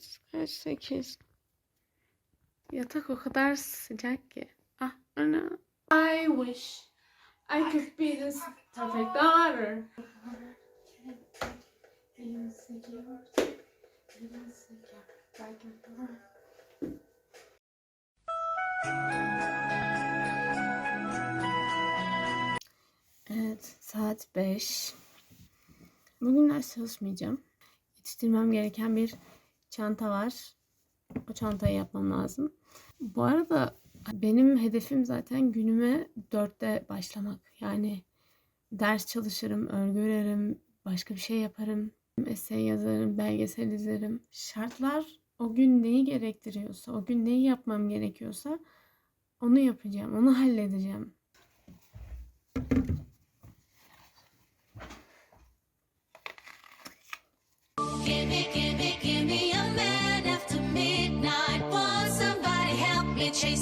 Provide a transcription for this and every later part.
Saat kaç? Sekiz. Yatak o kadar sıcak ki. Ah ana. I wish I could be this perfect daughter. Evet, saat 5. Bugün ders çalışmayacağım. Yetiştirmem gereken bir çanta var. O çantayı yapmam lazım. Bu arada benim hedefim zaten günüme 4'te başlamak. Yani ders çalışırım, örgü örerim, başka bir şey yaparım. Essay yazarım, belgesel izlerim. Şartlar o gün neyi gerektiriyorsa, o gün neyi yapmam gerekiyorsa onu yapacağım, onu halledeceğim.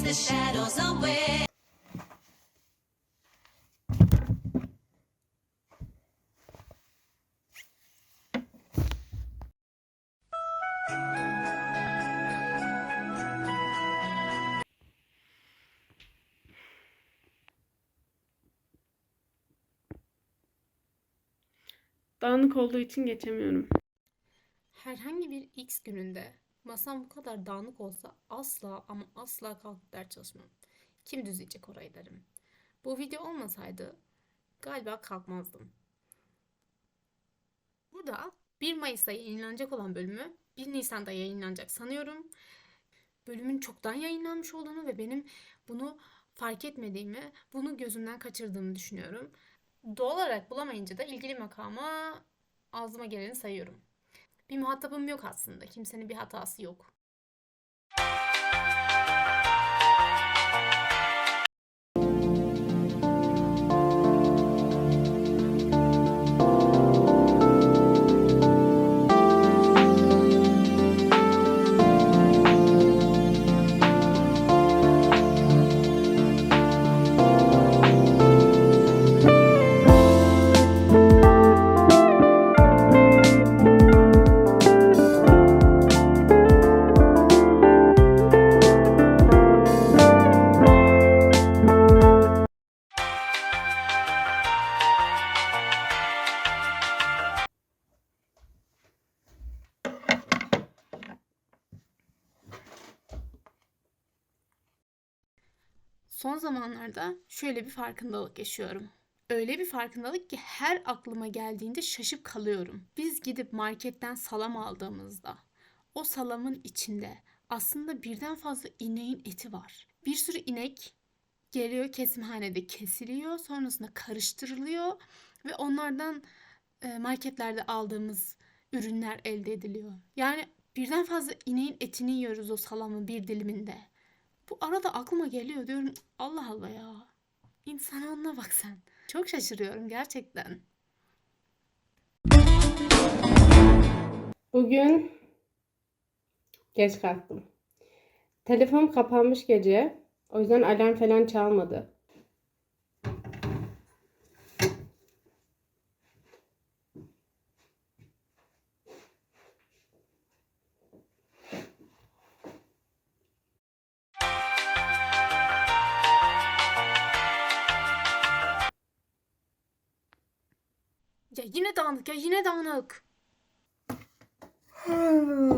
The shadows away. Dağınık olduğu için geçemiyorum. Herhangi bir X gününde masam bu kadar dağınık olsa asla ama asla kalkıp ders çalışmam. Kim düzleyecek orayı derim. Bu video olmasaydı galiba kalkmazdım. Burada 1 Mayıs'ta yayınlanacak olan bölümü 1 Nisan'da yayınlanacak sanıyorum. Bölümün çoktan yayınlanmış olduğunu ve benim bunu fark etmediğimi, bunu gözümden kaçırdığımı düşünüyorum. Doğal olarak bulamayınca da ilgili makama ağzıma geleni sayıyorum. Bir muhatabım yok aslında. Kimsenin bir hatası yok. Son zamanlarda şöyle bir farkındalık yaşıyorum. Öyle bir farkındalık ki her aklıma geldiğinde şaşıp kalıyorum. Biz gidip marketten salam aldığımızda o salamın içinde aslında birden fazla ineğin eti var. Bir sürü inek geliyor kesimhanede kesiliyor, sonrasında karıştırılıyor ve onlardan e, marketlerde aldığımız ürünler elde ediliyor. Yani birden fazla ineğin etini yiyoruz o salamın bir diliminde. Bu arada aklıma geliyor diyorum Allah Allah ya. İnsanlığına bak sen. Çok şaşırıyorum gerçekten. Bugün geç kalktım. Telefonum kapanmış gece. O yüzden alarm falan çalmadı. Yine dağınık ya yine dağınık.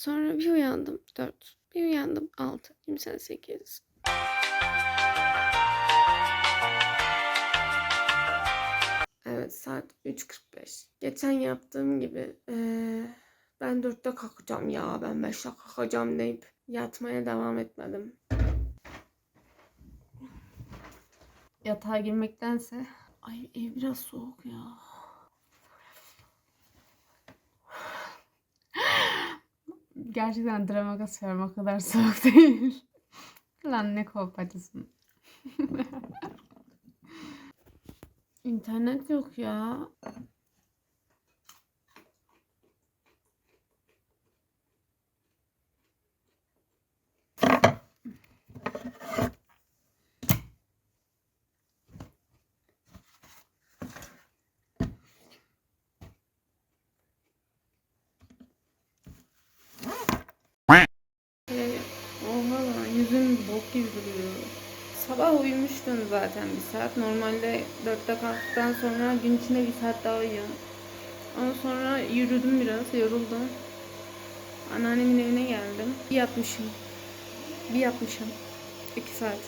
Sonra bir uyandım. Dört. Bir uyandım 6, 28. Evet saat 3.45. Geçen yaptığım gibi eee, ben 4'te kalkacağım ya ben 5'te kalkacağım deyip yatmaya devam etmedim. Yatağa girmektense ay ev biraz soğuk ya. Gerçekten drama kasıyorum o kadar soğuk değil. Lan ne kolpacısın. İnternet yok ya. Ee, Oha lan yüzüm bok gibi duruyor. Sabah uyumuştum zaten bir saat. Normalde dörtte kalktıktan sonra gün içinde bir saat daha uyuyorum. Ondan sonra yürüdüm biraz, yoruldum. Anneannemin evine geldim. Bir yatmışım. Bir yatmışım. İki saat.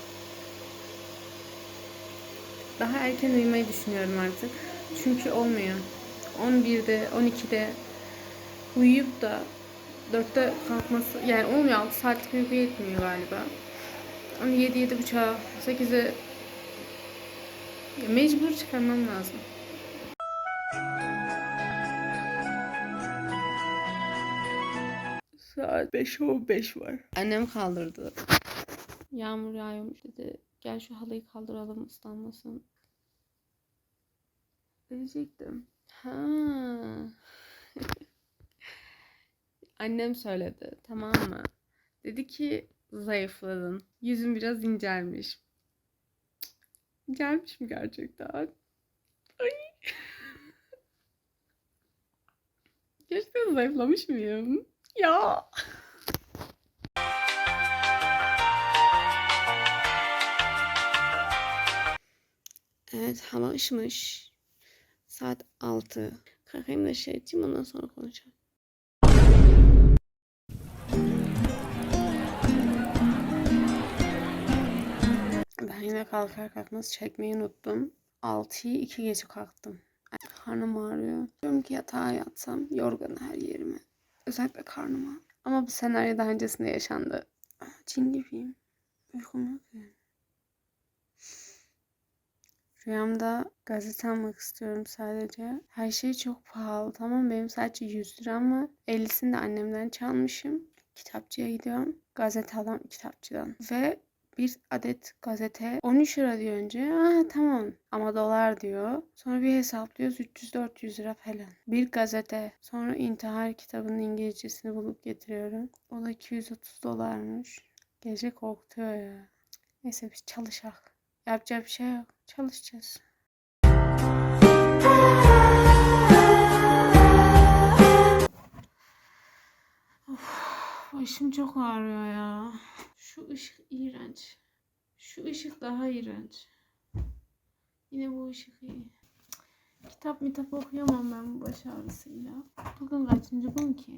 Daha erken uyumayı düşünüyorum artık. Çünkü olmuyor. 11'de, 12'de uyuyup da 4'te kalkması yani olmuyor 6 saatlik uyku yetmiyor galiba. Onu 7 7 buçuğa 8'e ya mecbur çıkarmam lazım. Saat 5.15 var. Annem kaldırdı. Yağmur yağıyormuş dedi. Gel şu halıyı kaldıralım ıslanmasın. Diyecektim. Ha. Annem söyledi tamam mı? Dedi ki zayıfladın. Yüzün biraz incelmiş. İncelmiş mi gerçekten? Ay. Gerçekten zayıflamış mıyım? Ya. Evet hava ışmış. Saat 6. Kalkayım da şey edeyim ondan sonra konuşalım. Ben yine kalkar kalkmaz çekmeyi unuttum. 6'yı 2 gece kalktım. Karnım ağrıyor. Diyorum ki yatağa yatsam yorgan her yerime. Özellikle karnıma. Ama bu senaryo daha öncesinde yaşandı. Cin gibiyim. Uykum yok. Rüyamda gazete almak istiyorum sadece. Her şey çok pahalı tamam benim sadece 100 liram var. 50'sini de annemden çalmışım. Kitapçıya gidiyorum. Gazete alıyorum kitapçıdan. Ve bir adet gazete 13 lira diyor önce. Ah tamam ama dolar diyor. Sonra bir hesaplıyoruz 300-400 lira falan. Bir gazete. Sonra intihar kitabının İngilizcesini bulup getiriyorum. O da 230 dolarmış. Gece korkutuyor ya. Neyse biz çalışak. Yapacak bir şey yok. Çalışacağız. Of, başım çok ağrıyor ya. Şu ışık iğrenç. Şu ışık daha iğrenç. Yine bu ışık iyi. Kitap mitap okuyamam ben bu baş ağrısıyla. Bugün kaçıncı gün ki?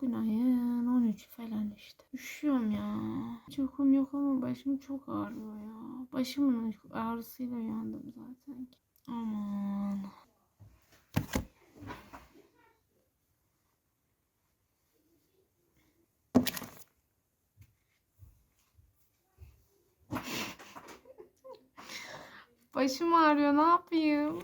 Bugün ayın 13 falan işte. Üşüyorum ya. Hiç yok ama başım çok ağrıyor ya. Başımın ağrısıyla uyandım zaten. Aman. Başım ağrıyor ne yapayım?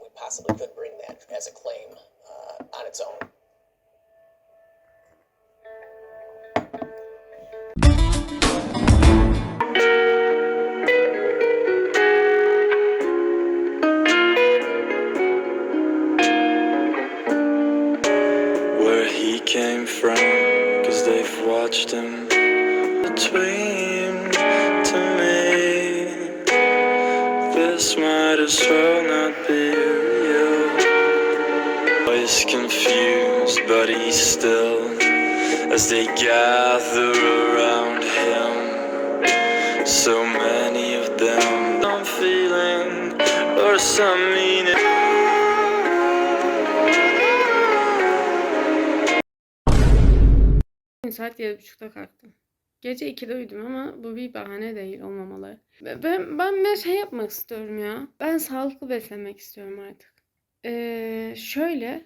we possibly could bring that as a claim uh, on its own. this might as well not be real. Boys confused, but he's still as they gather around him. So many of them don't feeling or some meaning. Saat 7.30'da kalktım. Gece 2'de uyudum ama bu bir bahane değil olmamalı. Ben, ben, ben şey yapmak istiyorum ya. Ben sağlıklı beslenmek istiyorum artık. Ee, şöyle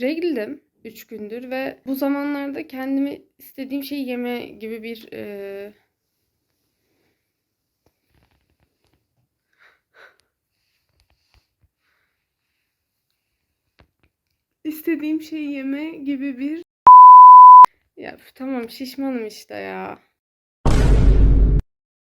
regldim 3 gündür ve bu zamanlarda kendimi istediğim şeyi yeme gibi bir ee, istediğim şeyi yeme gibi bir ya tamam şişmanım işte ya.